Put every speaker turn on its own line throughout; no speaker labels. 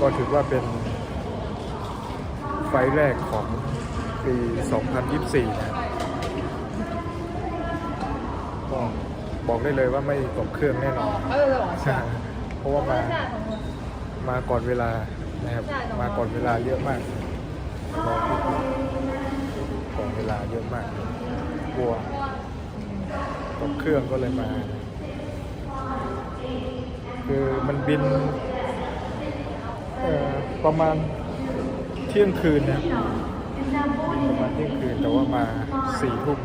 ก็ถือว่าเป็นไฟล์แรกของปี 2024 นะครับก็บอกได้เลยว่าไม่ตกเครื่องแน่นอน
เออใช่
เพราะว่ามา
ใช่ของมัน
มาก่อนเวลานะครับ
ใช่ต้องรอ
มาก่อนเวลาเยอะมากรอที่ก่อนเวลาเยอะมาก กลัวตกเครื่องก็เลยมา คือมันบินเอ่อ ประมาณเที่ยงคืนนะบินประมาณเที่ยงคืนแต่ว่ามาสี่ทุ่ม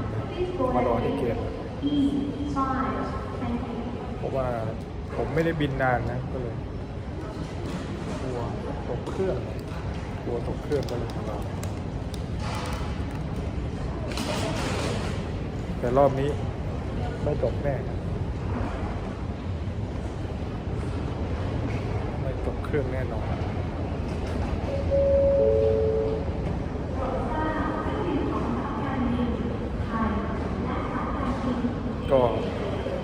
มารอที่เกตเพราะว่าผมไม่ได้บินนานนะก็เลยกลัวตกเครื่องกลัวตกเครื่องก็เลยมารอแต่รอบนี้ไม่ตกแน่ไม่ตกเครื่องแน่นอน ก็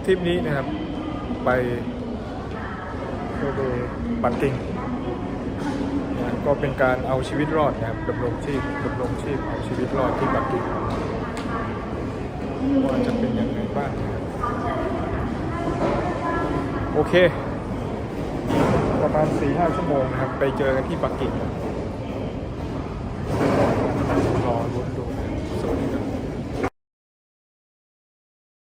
ทริปนี้นะครับ ไปโซเดปักกิ่งนก็เป็นการเอาชีวิตรอดนะครับดำรงชีพดำรงชีพเอาชีวิตรอดที่ปักกิ่งว่าจะเป็นยังไงบ้างโอเค ประมาณ4ีหชั่วโมงนะครับ ไปเจอกันที่ปักกิ่ง